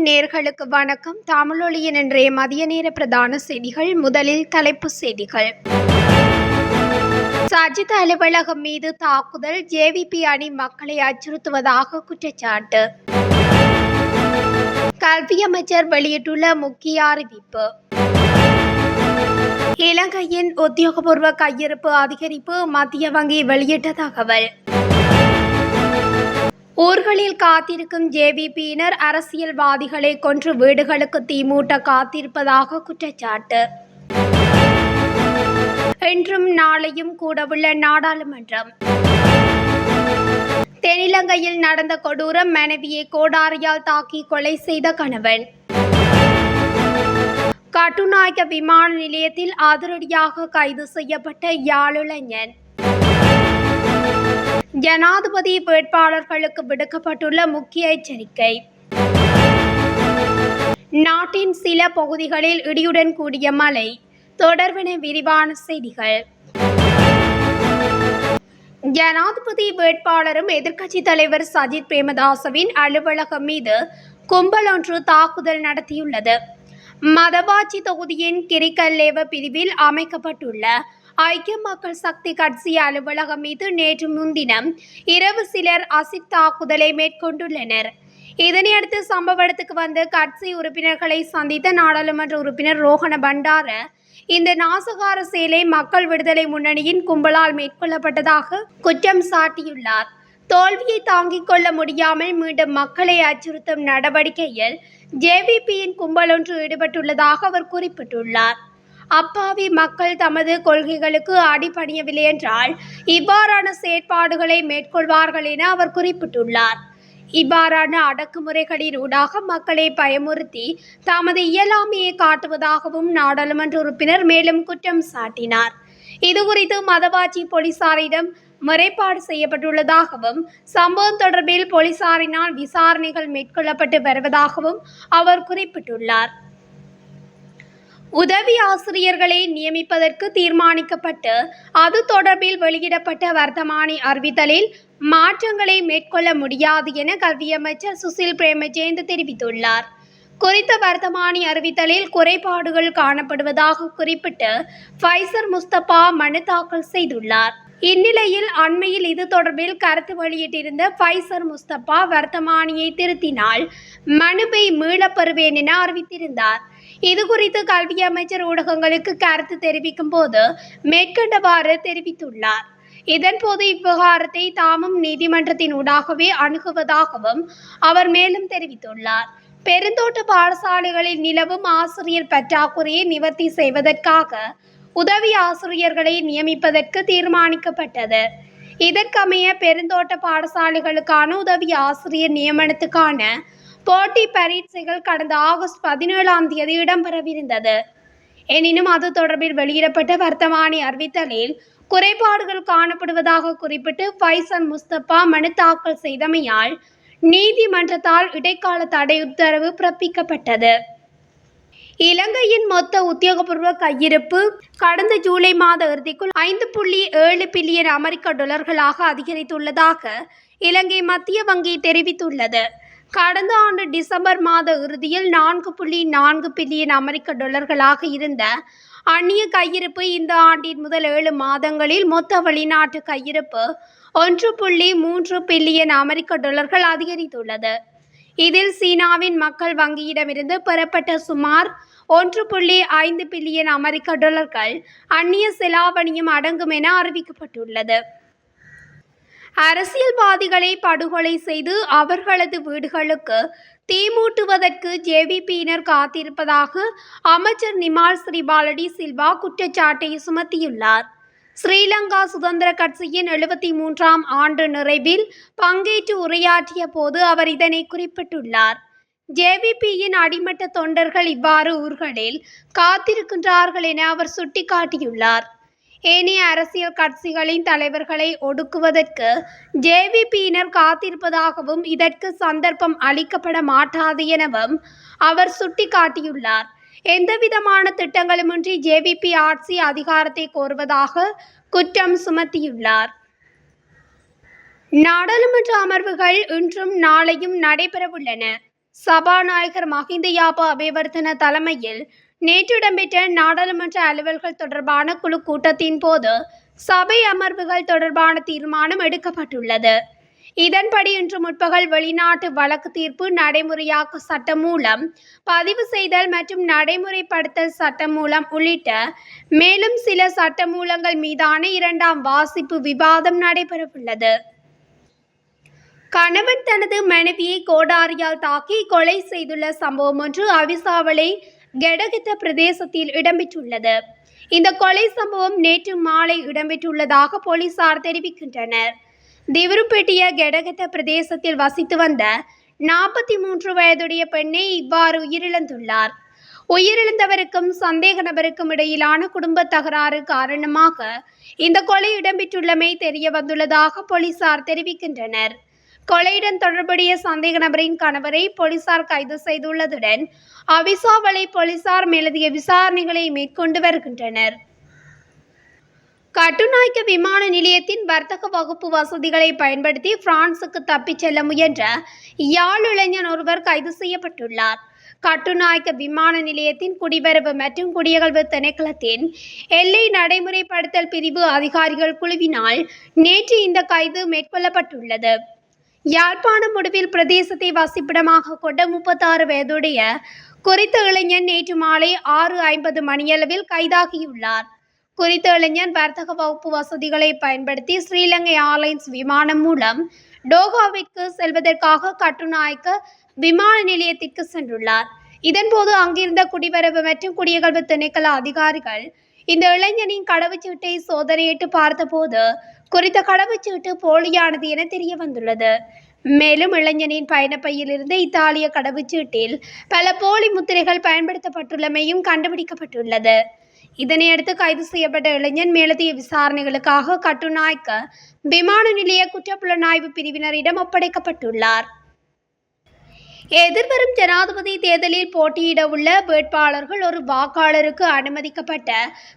நேர்களுக்கு வணக்கம். தமிழொலியின் இன்றைய மதிய நேர பிரதான செய்திகள் முதலில் தலைப்புச் செய்திகள். சஜித் அலுவலகம் மீது தாக்குதல் ஜேவிபி அணி மக்களை அச்சுறுத்துவதாக குற்றச்சாட்டு. கல்வி அமைச்சர் வெளியிட்டுள்ள முக்கிய அறிவிப்பு. இலங்கையின் உத்தியோகபூர்வ கையிருப்பு அதிகரிப்பு மத்திய வங்கி வெளியிட்ட தகவல். ஊர்களில் காத்திருக்கும் ஜேவிபியினர் அரசியல்வாதிகளை கொன்று வீடுகளுக்கு தீமூட்ட காத்திருப்பதாக குற்றச்சாட்டு. இன்றும் நாளையும் கூடவுள்ள நாடாளுமன்றம். தென்னிலங்கையில் நடந்த கொடூரம் மனைவியை கோடாரியால் தாக்கி கொலை செய்த கணவன். கட்டுநாயக்க விமான நிலையத்தில் அதிரடியாக கைது செய்யப்பட்ட யாழிளைஞன் ஜனாதிபதி வேட்பாளர்களுக்கு விடுக்கப்பட்டுள்ள முக்கிய எச்சரிக்கை. நாட்டின் சில பகுதிகளில் இடியுடன் கூடிய மழை தொடர்பென விரிவான செய்திகள். ஜனாதிபதி வேட்பாளரும் எதிர்க்கட்சி தலைவர் சஜித் பிரேமதாசவின் அலுவலகம் மீது கும்பல் ஒன்று தாக்குதல் நடத்தியுள்ளது. மதவாச்சி தொகுதியின் கிரிக்கல்லேவ பிரிவில் அமைக்கப்பட்டுள்ள ஐக்கிய மக்கள் சக்தி கட்சி அலுவலகம் மீது நேற்று முன்தினம் இரவு சிலர் அசித் தாக்குதலை மேற்கொண்டுள்ளனர். இதனையடுத்து சம்பவ இடத்துக்கு வந்து கட்சி உறுப்பினர்களை சந்தித்த நாடாளுமன்ற உறுப்பினர் ரோஹண பண்டார இந்த நாசகார செயலை மக்கள் விடுதலை முன்னணியின் கும்பலால் மேற்கொள்ளப்பட்டதாக குற்றம் சாட்டியுள்ளார். தோல்வியை தாங்கிக் கொள்ள முடியாமல் மீண்டும் மக்களை அச்சுறுத்தும் நடவடிக்கையில் ஜேவிபியின் கும்பல் ஒன்று ஈடுபட்டுள்ளதாக அவர் குறிப்பிட்டுள்ளார். அப்பாவி மக்கள் தமது கொள்கைகளுக்கு அடிபணியவில்லை என்றால் இவ்வாறான செயற்பாடுகளை மேற்கொள்வார்கள் என அவர் குறிப்பிட்டுள்ளார். இவ்வாறான அடக்குமுறைகளின் ஊடாக மக்களை பயமுறுத்தி தமது இயலாமையை காட்டுவதாகவும் நாடாளுமன்ற உறுப்பினர் மேலும் குற்றம் சாட்டினார். இதுகுறித்து மதவாச்சி போலீசாரிடம் முறைப்பாடு செய்யப்பட்டுள்ளதாகவும் சம்பவம் தொடர்பில் போலீசாரினால் விசாரணைகள் மேற்கொள்ளப்பட்டு வருவதாகவும் அவர் குறிப்பிட்டுள்ளார். உதவி ஆசிரியர்களை நியமிப்பதற்கு தீர்மானிக்கப்பட்டு அது தொடர்பில் வெளியிடப்பட்ட வர்த்தமானி அறிவித்தலில் மாற்றங்களை மேற்கொள்ள முடியாது என கல்வி அமைச்சர் சுசில் பிரேமஜெயந்த் தெரிவித்துள்ளார். குறித்த வர்த்தமானி அறிவித்தலில் குறைபாடுகள் காணப்படுவதாக குறிப்பிட்டு ஃபைசர் முஸ்தபா மனு தாக்கல் செய்துள்ளார். இந்நிலையில் அண்மையில் இது தொடர்பில் கருத்து வெளியிட்டிருந்த ஃபைசர் முஸ்தபா வர்த்தமானியை திருத்தினால் மனுவை மீளப் பெறுவேன் என அறிவித்திருந்தார். இது குறித்து கல்வி அமைச்சர் ஊடகங்களுக்கு கருத்து தெரிவிக்கும் போது மேற்கண்டவாறு தெரிவித்துள்ளார். இதன்போது இவ்விவகாரத்தை தாமும் நீதிமன்றத்தின் ஊடாகவே அணுகுவதாகவும் அவர் மேலும் தெரிவித்துள்ளார். பெருந்தோட்ட பாடசாலைகளில் நிலவும் ஆசிரியர் பற்றாக்குறையை நிவர்த்தி செய்வதற்காக உதவி ஆசிரியர்களை நியமிப்பதற்கு தீர்மானிக்கப்பட்டது. இதற்கமைய பெருந்தோட்ட பாடசாலைகளுக்கான உதவி ஆசிரியர் நியமனத்துக்கான போட்டி பரீட்சைகள் கடந்த ஆகஸ்ட் பதினேழாம் தேதி இடம்பெறவிருந்தது. எனினும் அது தொடர்பில் வெளியிடப்பட்ட வர்த்தமானி அறிவித்தலில் குறைபாடுகள் காணப்படுவதாக குறிப்பிட்டு ஃபைசன் முஸ்தபா மனு தாக்கல் செய்தமையால் நீதிமன்றத்தால் இடைக்கால தடை உத்தரவு பிறப்பிக்கப்பட்டது. இலங்கையின் மொத்த உத்தியோகபூர்வ கையிருப்பு கடந்த ஜூலை மாத இறுதிக்குள் ஐந்து புள்ளி ஏழு பில்லியன் அமெரிக்க டொலர்களாக அதிகரித்துள்ளதாக இலங்கை மத்திய வங்கி தெரிவித்துள்ளது. கடந்த ஆண்டு டிசம்பர் மாத இறுதியில் நான்கு புள்ளி நான்கு பில்லியன் அமெரிக்க டொலர்களாக இருந்த அந்நிய கையிருப்பு இந்த ஆண்டின் முதல் ஏழு மாதங்களில் மொத்த வெளிநாட்டு கையிருப்பு ஒன்று புள்ளி மூன்று பில்லியன் அமெரிக்க டொலர்கள் அதிகரித்துள்ளது. இதில் சீனாவின் மக்கள் வங்கியிடமிருந்து பெறப்பட்ட சுமார் ஒன்று புள்ளி ஐந்து பில்லியன் அமெரிக்க டாலர்கள் அந்நிய செலாவணியும் அடங்கும் என அறிவிக்கப்பட்டுள்ளது. அரசியல்வாதிகளை படுகொலை செய்து அவர்களது வீடுகளுக்கு தீமூட்டுவதற்கு ஜேவிபியினர் காத்திருப்பதாக அமைச்சர் நிமால் ஸ்ரீபாலடி சில்வா குற்றச்சாட்டை சுமத்தியுள்ளார். ஸ்ரீலங்கா சுதந்திர கட்சியின் எழுபத்தி மூன்றாம் ஆண்டு நிறைவில் பங்கேற்று உரையாற்றிய போது அவர் இதனை குறிப்பிட்டுள்ளார். ஜேவிபியின் அடிமட்ட தொண்டர்கள் இவ்வாறு ஊர்களில் காத்திருக்கின்றார்கள் என அவர் சுட்டிக்காட்டியுள்ளார். ஏனைய அரசியல் கட்சிகளின் தலைவர்களை ஒடுக்குவதற்கு ஜேவிபியினர் காத்திருப்பதாகவும் இதற்கு சந்தர்ப்பம் அளிக்கப்பட மாட்டாது எனவும் அவர் சுட்டிக்காட்டியுள்ளார். எந்தவிதமான திட்டங்களுமின்றி ஜேவிபி ஆட்சி அதிகாரத்தை கோருவதாக குற்றம் சுமத்தியுள்ளார். நாடாளுமன்ற அமர்வுகள் இன்றும் நாளையும் நடைபெறவுள்ளன. சபாநாயகர் மஹிந்த யாபா அபிவர்த்தன தலைமையில் நேற்று இடம்பெற்ற நாடாளுமன்ற அலுவல்கள் தொடர்பான குழு கூட்டத்தின் போது சபை அமர்வுகள் தொடர்பான தீர்மானம் எடுக்கப்பட்டுள்ளது. இதன்படி இன்று முற்பகல் வெளிநாட்டு வழக்கு தீர்ப்பு நடைமுறையாக்க சட்டம் மூலம் பதிவு செய்தல் மற்றும் நடைமுறைப்படுத்தல் சட்டம் மூலம் உள்ளிட்ட மேலும் சில சட்டமூலங்கள் மீதான இரண்டாம் வாசிப்பு விவாதம் நடைபெறவுள்ளது. கணவன் தனது மனைவியை கோடாரியால் தாக்கி கொலை செய்துள்ள சம்பவம் ஒன்று அவிசாவளை கெடகித்த பிரதேசத்தில் இடம்பெற்றுள்ளது. இந்த கொலை சம்பவம் நேற்று மாலை இடம்பெற்றுள்ளதாக போலீசார் தெரிவிக்கின்றனர். திவருப்பேட்டிய கெடகத்த பிரதேசத்தில் வசித்து வந்த நாற்பத்தி மூன்று வயதுடைய பெண்ணை இவ்வாறு உயிரிழந்துள்ளார். உயிரிழந்தவருக்கும் சந்தேக நபருக்கும் இடையிலான குடும்ப தகராறு காரணமாக இந்த கொலை இடம்பெற்றுள்ளமை தெரிய வந்துள்ளதாக போலீசார் தெரிவிக்கின்றனர். கொலையுடன் தொடர்புடைய சந்தேக நபரின் கணவரை போலீசார் கைது செய்துள்ளதுடன் அவிசாவளை போலீசார் மேலதிக விசாரணைகளை மேற்கொண்டு வருகின்றனர். கட்டுநாயக்க விமான நிலையத்தின் வர்த்தக வகுப்பு வசதிகளை பயன்படுத்தி பிரான்சுக்கு தப்பிச் செல்ல முயன்ற யாழ் இளைஞன் ஒருவர் கைது செய்யப்பட்டுள்ளார். கட்டுநாயக்க விமான நிலையத்தின் குடிவரவு மற்றும் குடியகழ்வு திணைக்களத்தின் எல்லை நடைமுறைப்படுத்தல் பிரிவு அதிகாரிகள் குழுவினால் நேற்று இந்த கைது மேற்கொள்ளப்பட்டுள்ளது. யாழ்ப்பாணம் முடிவில் பிரதேசத்தை வசிப்பிடமாக கொண்ட முப்பத்தாறு வயதுடைய குறித்த இளைஞன் நேற்று மாலை ஆறு ஐம்பது மணியளவில் கைதாகியுள்ளார். குறித்த இளைஞன் வர்த்தக வகுப்பு வசதிகளை பயன்படுத்தி ஸ்ரீலங்கை ஏர்லைன்ஸ் விமானம் மூலம் டோகாவிற்கு செல்வதற்காக கட்டுநாயக்க விமான நிலையத்திற்கு சென்றுள்ளார். இதன்போது அங்கிருந்த குடிவரவு மற்றும் குடியகல்வு திணைக்கள அதிகாரிகள் இந்த இளைஞனின் கடவுச்சீட்டை சோதனையிட்டு பார்த்தபோது குறித்த கடவுச்சீட்டு போலியானது என தெரிய வந்துள்ளது மேலும் இளைஞனின் பயணப்பையிலிருந்து இத்தாலிய கடவுச்சீட்டில் பல போலி முத்திரைகள் பயன்படுத்தப்பட்டுள்ளமையும் கண்டுபிடிக்கப்பட்டுள்ளது. இதனையடுத்து கைது செய்யப்பட்ட இளைஞன் மேலதிய விசாரணைகளுக்காக கட்டுநாய்க்க விமான நிலைய குற்றப்புலனாய்வு பிரிவினரிடம் ஒப்படைக்கப்பட்டுள்ளார். எதிர்வரும் ஜனாதிபதி தேர்தலில் போட்டியிட உள்ள வேட்பாளர்கள் ஒரு வாக்காளருக்கு அனுமதிக்கப்பட்ட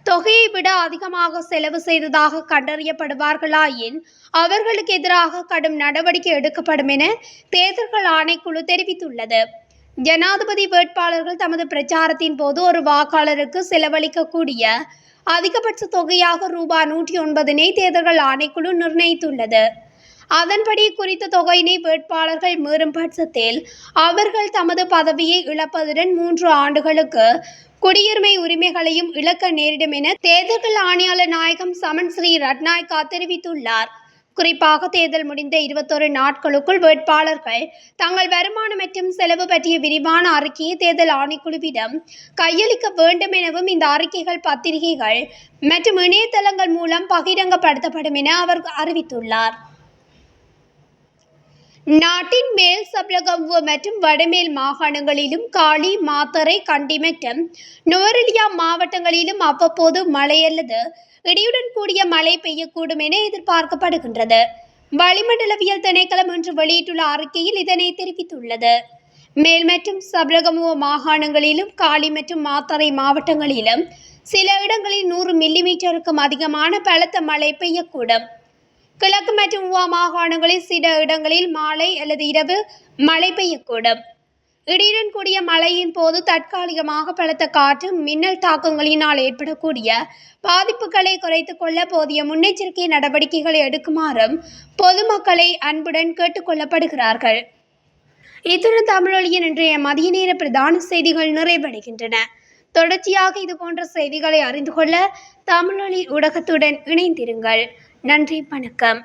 தொகையை விட அதிகமாக செலவு செய்ததாக கண்டறியப்படுவார்களாயின் அவர்களுக்கு எதிராக கடும் நடவடிக்கை எடுக்கப்படும் என தேர்தல்கள் ஆணைக்குழு தெரிவித்துள்ளது. ஜனாதிபதி வேட்பாளர்கள் தமது பிரச்சாரத்தின் போது ஒரு வாக்காளருக்கு செலவழிக்கக்கூடிய அதிகபட்ச தொகையாக ரூபாய் நூற்றி ஒன்பதினை தேர்தல்கள் ஆணைக்குழு நிர்ணயித்துள்ளது. அதன்படி குறித்த தொகையினை வேட்பாளர்கள் மீறும் பட்சத்தில் அவர்கள் தமது பதவியை இழப்பதுடன் மூன்று ஆண்டுகளுக்கு குடியுரிமை உரிமைகளையும் இழக்க நேரிடும் என தேர்தல்கள் ஆணையாளர் நாயகம் சமன் ஸ்ரீ ரட்நாயக்கா தெரிவித்துள்ளார். குறிப்பாக தேர்தல் முடிந்த இருபத்தொரு நாட்களுக்குள் வேட்பாளர்கள் தங்கள் வருமானம் மற்றும் செலவு பற்றிய விரிவான அறிக்கையை தேர்தல் ஆணைக்குழுவிடம் கையளிக்க வேண்டும் எனவும் இந்த அறிக்கைகள் பத்திரிகைகள் மற்றும் இணையதளங்கள் மூலம் பகிரங்கப்படுத்தப்படும் என அவர் அறிவித்துள்ளார். நாட்டின் மேல் சப்ளகம்பு மற்றும் வடமேல் மாகாணங்களிலும் காளி மாத்தறை கண்டி மற்றும் நுவரெலியா மாவட்டங்களிலும் அவ்வப்போது மழை அல்லது இடியுடன் கூடிய மழை பெய்யக்கூடும் என எதிர்பார்க்கப்படுகின்றது. வளிமண்டலவியல் திணைக்களம் இன்று வெளியிட்டுள்ள அறிக்கையில் இதனை தெரிவித்துள்ளது. மேல் மற்றும் சப்ரகமுவ மாகாணங்களிலும் காளி மற்றும் மாத்தறை மாவட்டங்களிலும் சில இடங்களில் நூறு மில்லிமீட்டருக்கும் அதிகமான பலத்த மழை பெய்யக்கூடும். கிழக்கு மற்றும் உவா மாகாணங்களில் சில இடங்களில் மாலை அல்லது இரவு மழை பெய்யக்கூடும். இடியுடன் கூடிய மழையின் போது தற்காலிகமாக பலத்த காற்று மின்னல் தாக்கங்களினால் ஏற்படக்கூடிய பாதிப்புகளை குறைத்துக் கொள்ள போதிய முன்னெச்சரிக்கை நடவடிக்கைகளை எடுக்குமாறும் பொதுமக்களை அன்புடன் கேட்டுக்கொள்ளப்படுகிறார்கள் இத்துடன் தமிழொலியின் இன்றைய மதிய நேர பிரதான செய்திகள் நிறைவடைகின்றன. தொடர்ச்சியாக இது போன்ற செய்திகளை அறிந்து கொள்ள தமிழொலி ஊடகத்துடன் இணைந்திருங்கள். நன்றி வணக்கம்.